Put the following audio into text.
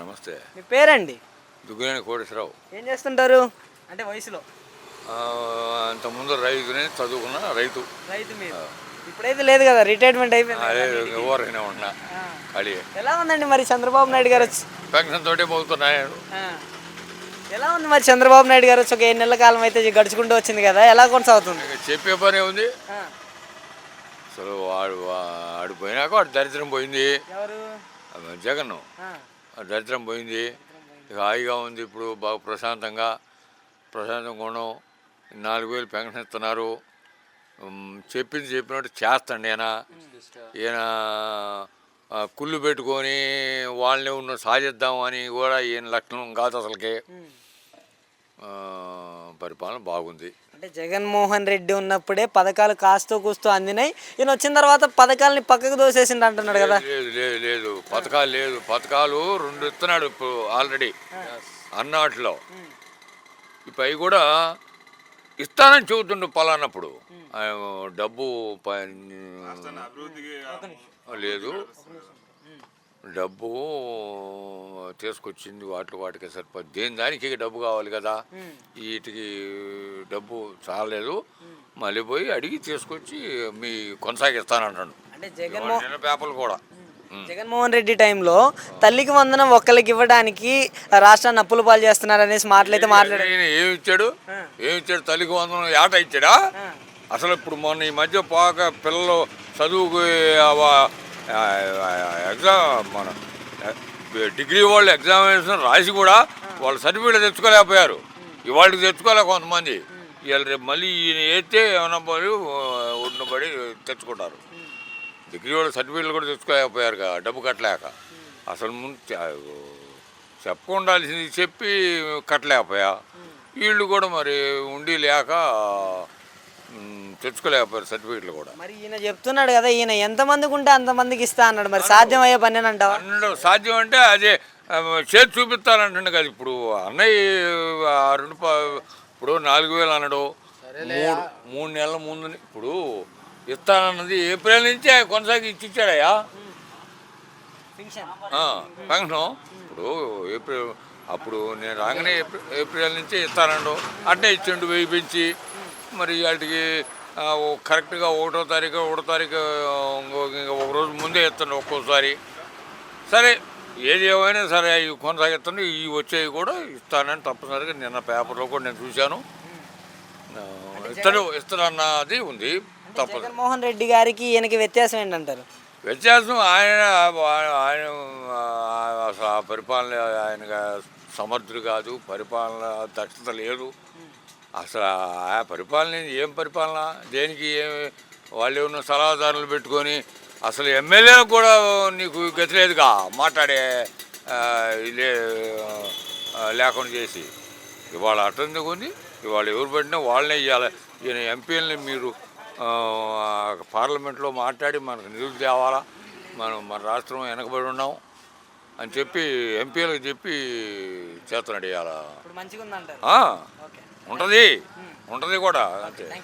నమస్తే. మీ పేరండి? దుగ్గినేని కోటేశ్వరరావు. ఏం చేస్తుంటారు? అంటే వయసులో? ఆ, అంతకుముందు రైతునే చదువుకున్న రైతు. రైతు మీరు ఇప్పుడైతే లేదు కదా రిటైర్మెంట్ అయిపోయింది. ఎవరైనా ఉన్నా. ఖాళీ. ఎలా ఉందండి మరి చంద్రబాబు నాయుడు గారు పెన్షన్ తోటే పోతున్నాయి? ఆ. ఎలా ఉంది మరి చంద్రబాబు నాయుడు గారు ఒక ఏడు నెలల కాలం అయితే గడుచుకుంటూ వచ్చింది కదా ఎలా కొనసాగుతుంది? చెప్పే పనే ఉంది. అసలు వాడు వాడు పోయినాక వాడు దరిద్రం పోయింది. జగన్ దరిద్రం పోయింది. ఇక హాయిగా ఉంది ఇప్పుడు బాగా ప్రశాంతంగా. ప్రశాంతంగా ఉండడం నాలుగు వేలు పెన్షన్ ఇస్తున్నారు. చెప్పింది చెప్పినట్టు చేస్తాండి ఈయన. ఈయన కుళ్ళు పెట్టుకొని వాళ్ళని ఉన్న సాధిద్దాం అని కూడా ఈయన లక్షణం కాదు అసలుకి. పరిపాలన బాగుంది. అంటే జగన్మోహన్ రెడ్డి ఉన్నప్పుడే పథకాలు కాస్తో కూస్తూ అందినాయి. ఈయన వచ్చిన తర్వాత పథకాలని పక్కకు దోసేసిండు అంటున్నాడు కదా. లేదు లేదు లేదు పథకాలు లేదు. పథకాలు రెండు ఇస్తున్నాడు ఇప్పుడు ఆల్రెడీ అన్నాటిలో. ఇప్పుడు అవి కూడా ఇస్తానని చెబుతుండు పలానప్పుడు డబ్బు లేదు. డబ్బు తీసుకొచ్చింది వాటి వాటికి సరిపోదు. దేని దానికి డబ్బు కావాలి కదా? వీటికి డబ్బు చాలలేదు. మళ్ళీ పోయి అడిగి తీసుకొచ్చి మీ కొనసాగిస్తానంటాడు అంటే జగన్మోహన్ పేపర్లు కూడా. జగన్మోహన్ రెడ్డి టైంలో తల్లికి వందనం ఒక్కరికి ఇవ్వడానికి రాష్ట్రాన్ని అప్పుల పాలు చేస్తున్నారు అనేసి మాటలైతే మాట్లాడారు. ఏమి ఇచ్చాడు? ఏమి ఇచ్చాడు? తల్లికి వందనం ఏట ఇచ్చాడా? అసలు ఇప్పుడు మొన్న ఈ మధ్య పోక పిల్లలు చదువుకు ఎగ్జామ్ మన డిగ్రీ వాళ్ళు ఎగ్జామినేషన్ రాసి కూడా వాళ్ళు సర్టిఫికేట్ తెచ్చుకోలేకపోయారు. ఇవాళకి తెచ్చుకోలే కొంతమంది. ఇవాళ రేపు మళ్ళీ ఈయన వేస్తే ఏమన్నా పడి తెచ్చుకుంటారు. డిగ్రీ వాళ్ళు సర్టిఫికేట్లు కూడా తెచ్చుకోలేకపోయారు కదా డబ్బు కట్టలేక. అసలు ముందు చెప్పుకుండాల్సింది చెప్పి కట్టలేకపోయా. వీళ్ళు కూడా మరి ఉండి లేక తెచ్చుకోలేకపోయారు సర్టిఫికేట్లు కూడా. మరి ఈయన చెప్తున్నాడు కదా ఈయన ఎంతమందికి ఉంటే అంతమందికి ఇస్తా అన్నాడు. మరి సాధ్యం అయ్యే పని అంటావా? సాధ్యం అంటే అదే చేతి చూపిస్తానంటుండే కదా ఇప్పుడు. అన్నయ్య రెండు ఇప్పుడు నాలుగు వేలు అన్నాడు. మూడు మూడు నెలల ముందు ఇప్పుడు ఇస్తానన్నది ఏప్రిల్ నుంచే కొనసాగి ఇచ్చిచ్చాడయ్యా. పెన్షన్. ఇప్పుడు ఏప్రిల్ అప్పుడు నేను రాగానే ఏప్రిల్ నుంచి ఇస్తానండు. అంటే ఇచ్చిండు వెయ్యి పెంచి. మరి వాటికి కరెక్ట్గా ఒకటో తారీఖు ఒకటో తారీఖు ఒక రోజు ముందే ఇస్తాను ఒక్కోసారి. సరే ఏది ఏమైనా సరే అవి కొనసాగిస్తాను ఇవి వచ్చేవి కూడా ఇస్తానని తప్పనిసరిగా నిన్న పేపర్లో కూడా నేను చూశాను. ఇస్తాడు ఇస్తానన్నది ఉంది తప్పదు. జగన్మోహన్ రెడ్డి గారికి ఈయనకి వ్యత్యాసం ఏంటంటారు? వ్యత్యాసం ఆయన ఆయన ఆ పరిపాలన ఆయన సమర్థుడు కాదు పరిపాలన దక్షత లేదు. అసలు ఆ పరిపాలన ఏం పరిపాలన? దేనికి ఏం? వాళ్ళు ఏమన్నా సలహాదారులు పెట్టుకొని అసలు ఎమ్మెల్యేలకు కూడా నీకు గతి లేదుగా మాట్లాడే లేకుండా చేసి. ఇవాళ అటెందుకు ఉంది? ఇవాళ ఎవరు పెట్టినా వాళ్ళనే ఇవ్వాలి ఈయన ఎంపీలని మీరు పార్లమెంట్లో మాట్లాడి మనకు నిధులు తేవాలా? మనం మన రాష్ట్రం వెనకబడి ఉన్నాం అని చెప్పి ఎంపీలకు చెప్పి చేస్తున్నాడు ఇవాళ ఉంటుంది. ఉంటుంది కూడా. అంతే